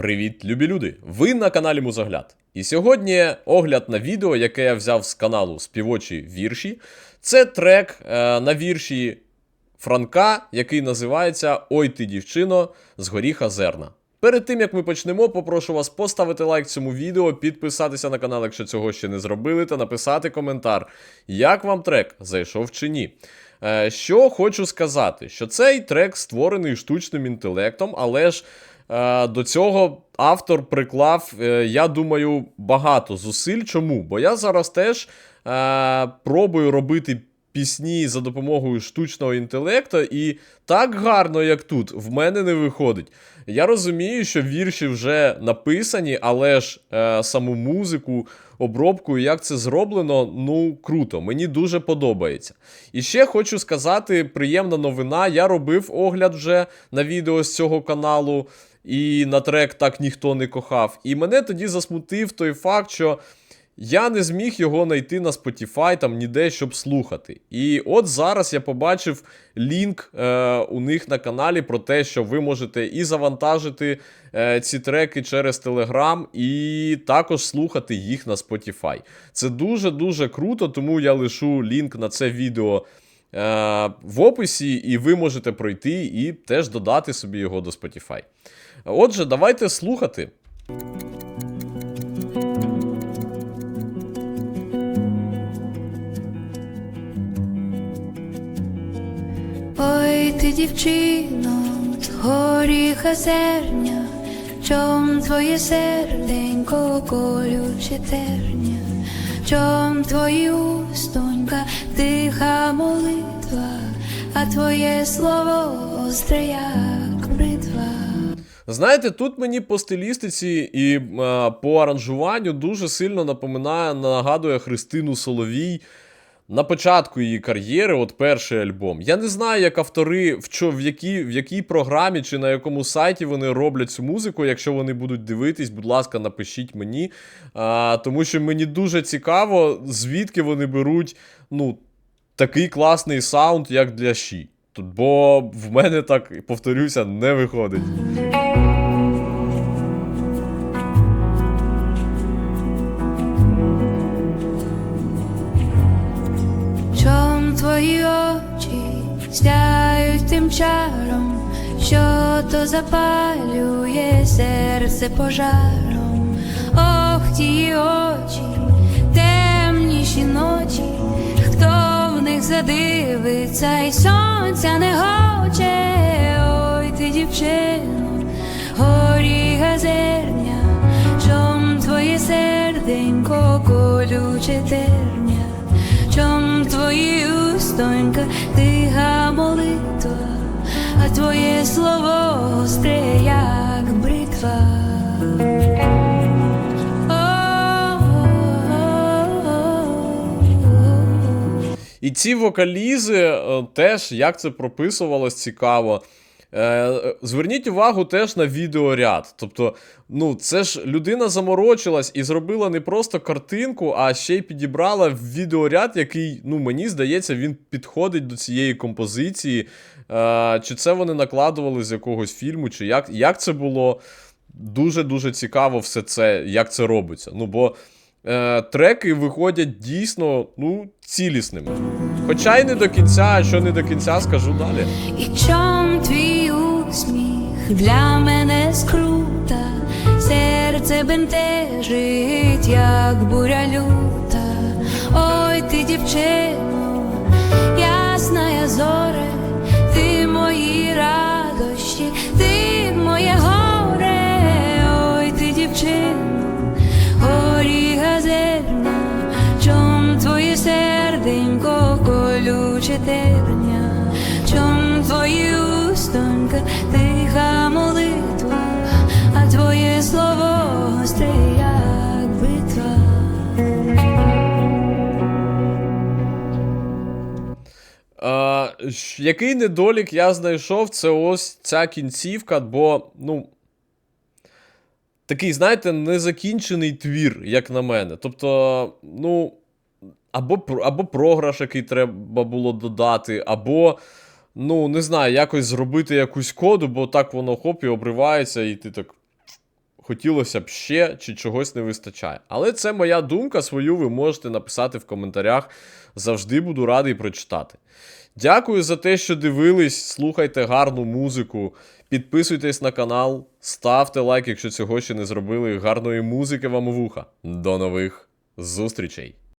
Привіт, любі люди! Ви на каналі Музогляд. І сьогодні огляд на відео, яке я взяв з каналу Співочі вірші. Це трек е, на вірші Франка, який називається Ой ти, дівчино, з горіха зерна. Перед тим як ми почнемо, попрошу вас поставити лайк цьому відео, підписатися на канал, якщо цього ще не зробили, та написати коментар, як вам трек зайшов чи ні. Е, Що хочу сказати, що цей трек створений штучним інтелектом, але ж до цього автор приклав, е, я думаю, багато зусиль. Чому? Бо я зараз теж е, пробую робити пісні за допомогою штучного інтелекту, і так гарно, як тут, в мене не виходить. Я розумію, що вірші вже написані, але ж е, саму музику, обробку, як це зроблено, ну круто. Мені дуже подобається. І ще хочу сказати: приємна новина. Я робив огляд вже на відео з цього каналу, і на трек так ніхто не кохав. І мене тоді засмутив той факт, що. Я не зміг його знайти на Spotify там ніде, щоб слухати. І от зараз я побачив лінк е, у них на каналі про те, що ви можете і завантажити е, ці треки через Telegram, і також слухати їх на Spotify. Це дуже-дуже круто, тому я лишу лінк на це відео. Е, В описі, і ви можете пройти і теж додати собі його до Spotify. Отже, давайте слухати. Ой, ти дівчино, з горіха зерня, чом твоє серденько колюче терня, чом твої устонька тиха молитва, а твоє слово остре, як бритва. Знаєте, тут мені по стилістиці і е, по аранжуванню дуже сильно напоминає, нагадує Христину Соловій на початку її кар'єри, от перший альбом. Я не знаю, як автори, в, чо, в, якій, в якій програмі чи на якому сайті вони роблять цю музику. Якщо вони будуть дивитись, будь ласка, напишіть мені. А, тому що мені дуже цікаво, звідки вони беруть ну, такий класний саунд, як для. Тут, бо в мене так, повторюся, не виходить. Сяють тим чаром, що то запалює серце пожаром. Ох, ті очі, темніші ночі, хто в них задивиться, й сонця не хоче, ой ти дівчино, горіха зерня, чом твоє серденько колюче терня. Чом твої устонька тиха молитва, а твоє слово гостре, як бритва. І ці вокалізи е, теж як це прописувалось цікаво. Е, Зверніть увагу теж на відеоряд. Тобто, ну, це ж людина заморочилась і зробила не просто картинку, а ще й підібрала відеоряд, який, ну, мені здається, він підходить до цієї композиції. Е, Чи це вони накладували з якогось фільму, чи як, як це було. Дуже-дуже цікаво все це, як це робиться. Ну, бо е, треки виходять дійсно ну, цілісними. Хоча й не до кінця, а що не до кінця, скажу далі. І чом твій усміх для мене скрута, серце бентежить, як буря люта. Ой, ти дівчино, ясна я зоре, ти мої радощі, ти моє горе, ой, ти дівчино, горіха зерна, чом твоє серденько колюче терня, чом твої устонька тиха молитва, а твоє слово гостре, як битва. Щ- який недолік я знайшов, це ось ця кінцівка, бо, ну. Такий, знаєте, незакінчений твір, як на мене. Тобто, ну. Або, або програш, який треба було додати, або. Ну, не знаю, якось зробити якусь коду, бо так воно хоп і обривається, і ти так. хотілося б ще, чи чогось не вистачає. Але це моя думка, свою ви можете написати в коментарях. Завжди буду радий прочитати. Дякую за те, що дивились, слухайте гарну музику, підписуйтесь на канал, ставте лайк, якщо цього ще не зробили. Гарної музики вам у вуха. До нових зустрічей!